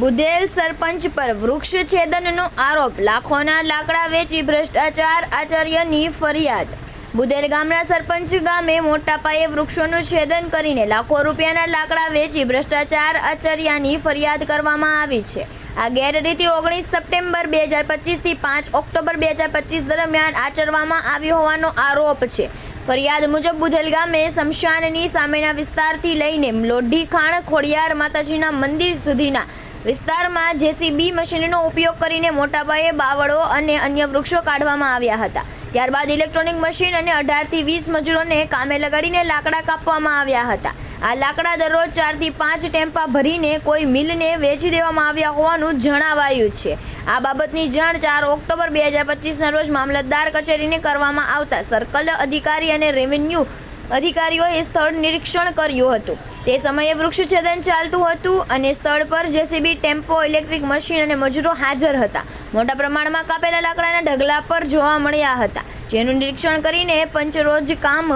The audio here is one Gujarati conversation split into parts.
બુધેલ સરપંચ પર વૃક્ષ છેદનનો આરોપ. લાખોના લાકડા વેચી ભ્રષ્ટાચાર આચાર્યની ફરિયાદ. બુધેલ ગામના સરપંચ ગામે મોટા પાયે વૃક્ષોનું છેદન કરીને લાખો રૂપિયાના લાકડા વેચી ભ્રષ્ટાચાર આચાર્યની ફરિયાદ કરવામાં આવી છે. આ ગેરરીતિ ઓગણીસ સપ્ટેમ્બર બે હજાર પચીસથી પાંચ ઓક્ટોબર બે હજાર પચીસ દરમિયાન આચરવામાં આવી હોવાનો આરોપ છે. ફરિયાદ મુજબ બુધેલ ગામે શમશાનની સામેના વિસ્તારથી લઈને લોઢી ખાણ ખોડિયાર માતાજીના મંદિર સુધીના વિસ્તારમાં જેસીબી મશીનનો ઉપયોગ કરીને મોટા પાયે બાવળો અને અન્ય વૃક્ષો કાઢવામાં આવ્યા હતા. ત્યારબાદ ઇલેક્ટ્રોનિક મશીન અને અઢારથી વીસ મજૂરોને કામે લગાડીને લાકડા કાપવામાં આવ્યા હતા. આ લાકડા દરરોજ ચારથી પાંચ ટેમ્પા ભરીને કોઈ મિલને વેચી દેવામાં આવ્યા હોવાનું જણાવાયું છે. આ બાબતની જાણ ચાર ઓક્ટોબર બે હજાર પચીસના રોજ મામલતદાર કચેરીને કરવામાં આવતા સર્કલ અધિકારી અને રેવન્યુ અધિકારીઓએ સ્થળ નિરીક્ષણ કર્યું હતું. તે સમયે વૃક્ષછેદન ચાલતું હતું અને સ્થળ પર જેસીબી, ટેમ્પો, ઇલેક્ટ્રિક મશીન અને મજૂરો હાજર હતા. મોટા પ્રમાણમાં કાપેલા લાકડાના ઢગલા પર જોવા મળ્યા હતા, જેનું નિરીક્ષણ કરીને પંચરોજ કામ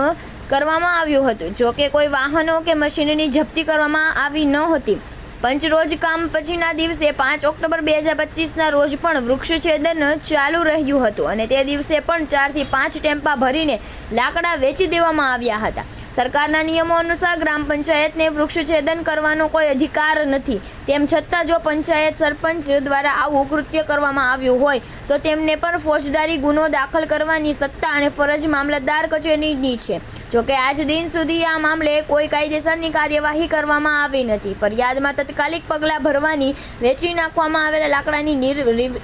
કરવામાં આવ્યું હતું. જો કે કોઈ વાહનો કે મશીનની જપ્તી કરવામાં આવી ન હતી. પંચરોજ કામ પછીના દિવસે પાંચ ઓક્ટોબર બે હજાર પચીસના રોજ પણ વૃક્ષછેદન ચાલુ રહ્યું હતું. અને તે દિવસે પણ ચારથી પાંચ ટેમ્પા ભરીને લાકડા વેચી દેવામાં આવ્યા હતા. સરકારના નિયમો અનુસાર ગ્રામ પંચાયતને વૃક્ષછેદન કરવાનો કોઈ અધિકાર નથી. તેમ છતાં જો પંચાયત સરપંચ દ્વારા આવું કૃત્ય કરવામાં આવ્યું હોય, તો તેમને પણ ફોજદારી ગુનો દાખલ કરવાની સત્તા અને ફરજ મામલતદાર કચેરીની છે. જોકે આજ દિન સુધી આ મામલે કોઈ કાયદેસરની કાર્યવાહી કરવામાં આવી નથી. ફરિયાદમાં તાત્કાલિક પગલાં ભરવાની, વેચી નાખવામાં આવેલા લાકડાની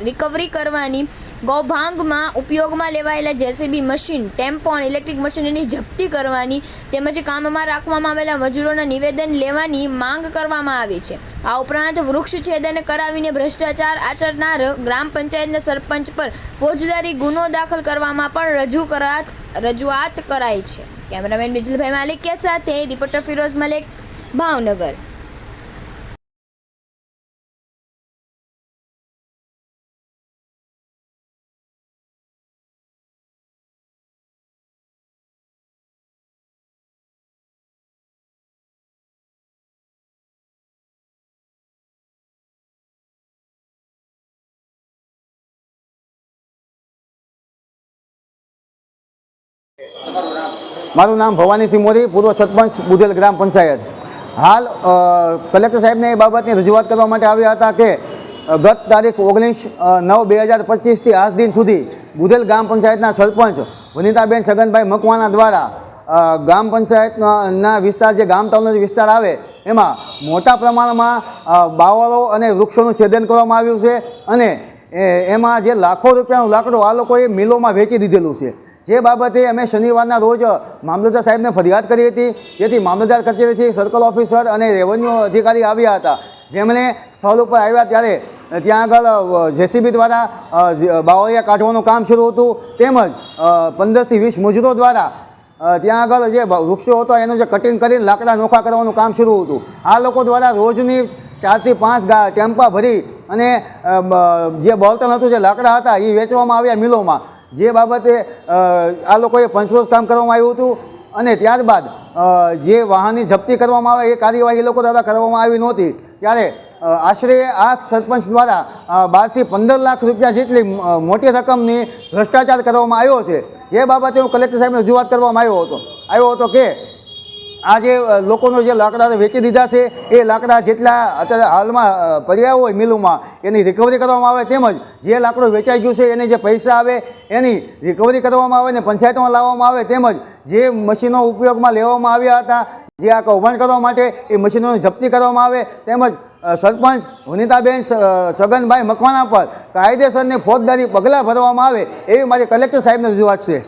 રિકવરી કરવાની, ગૌભાંગમાં ઉપયોગમાં લેવાયેલા જેસીબી મશીન, ટેમ્પો અને ઇલેક્ટ્રિક મશીનની જપ્તી કરવાની તેમજ કામમાં રાખવામાં આવેલા મજૂરોના નિવેદન લેવાની માંગ કરવામાં આવી છે. આ ઉપરાંત વૃક્ષ છેદન કરાવીને ભ્રષ્ટાચાર આચરનાર ગ્રામ પંચાયતના સરપંચ પર ફોજદારી ગુનો દાખલ કરવામાં પણ રજૂ કરાત રજૂઆત કરાઈ છે. કેમેરામેન બિજલભાઈ માલિકિયા સાથે રિપોર્ટર ફિરોઝ મલેક, ભાવનગર. મારું નામ ભવાનીસિંહ મોરી પૂર્વ સરપંચ બુધેલ ગ્રામ પંચાયત. હાલ કલેક્ટર સાહેબને એ બાબતની રજૂઆત કરવા માટે આવ્યા હતા કે ગત તારીખ ઓગણીસ નવ બે હજાર પચીસથી આજ દિન સુધી બુધેલ ગ્રામ પંચાયતના સરપંચ વનિતાબેન સગનભાઈ મકવાણા દ્વારા ગ્રામ પંચાયતના વિસ્તાર, જે ગામ તાલુકાનો વિસ્તાર આવે, એમાં મોટા પ્રમાણમાં બાવળો અને વૃક્ષોનું છેદન કરવામાં આવ્યું છે અને એમાં જે લાખો રૂપિયાનું લાકડું આ લોકોએ મિલોમાં વેચી દીધેલું છે. જે બાબતે અમે શનિવારના રોજ મામલતદાર સાહેબને ફરિયાદ કરી હતી, જેથી મામલતદાર કચેરીથી સર્કલ ઓફિસર અને રેવન્યુ અધિકારી આવ્યા હતા. જેમણે સ્થળ ઉપર આવ્યા ત્યારે ત્યાં આગળ જેસીબી દ્વારા બાવળિયા કાઢવાનું કામ શરૂ હતું. તેમજ પંદરથી વીસ મજૂરો દ્વારા ત્યાં આગળ જે વૃક્ષો હતો, એનું જે કટિંગ કરીને લાકડા નોખા કરવાનું કામ શરૂ હતું. આ લોકો દ્વારા રોજની ચારથી પાંચ ગા, ટેમ્પા ભરી અને જે બળતણ હતું, જે લાકડા હતા એ વેચવામાં આવ્યા મિલોમાં. જે બાબતે આ લોકોએ પંચરોજ કામ કરવામાં આવ્યું હતું અને ત્યારબાદ જે વાહનની જપ્તી કરવામાં આવે, એ કાર્યવાહી લોકો દ્વારા કરવામાં આવી નહોતી. ત્યારે આશરે આ સરપંચ દ્વારા બારથી પંદર લાખ રૂપિયા જેટલી મોટી રકમની ભ્રષ્ટાચાર કરવામાં આવ્યો છે. જે બાબતે હું કલેક્ટર સાહેબને રજૂઆત કરવામાં આવ્યો હતો. આવ્યો હતો કે આ જે લોકોનો જે લાકડા વેચી દીધા છે, એ લાકડા જેટલા અત્યારે હાલમાં પડ્યા હોય મિલોમાં, એની રિકવરી કરવામાં આવે તેમજ જે લાકડું વેચાઈ ગયું છે, એને જે પૈસા આવે, એની રિકવરી કરવામાં આવે ને પંચાયતમાં લાવવામાં આવે તેમજ જે મશીનો ઉપયોગમાં લેવામાં આવ્યા હતા, જે આ કૌભાંડ કરવા માટે એ મશીનોની જપ્તી કરવામાં આવે તેમજ સરપંચ વનિતાબેન સગનભાઈ મકવાણા પર કાયદેસરની ફોજદારી પગલાં ભરવામાં આવે એવી મારી કલેક્ટર સાહેબને રજૂઆત છે.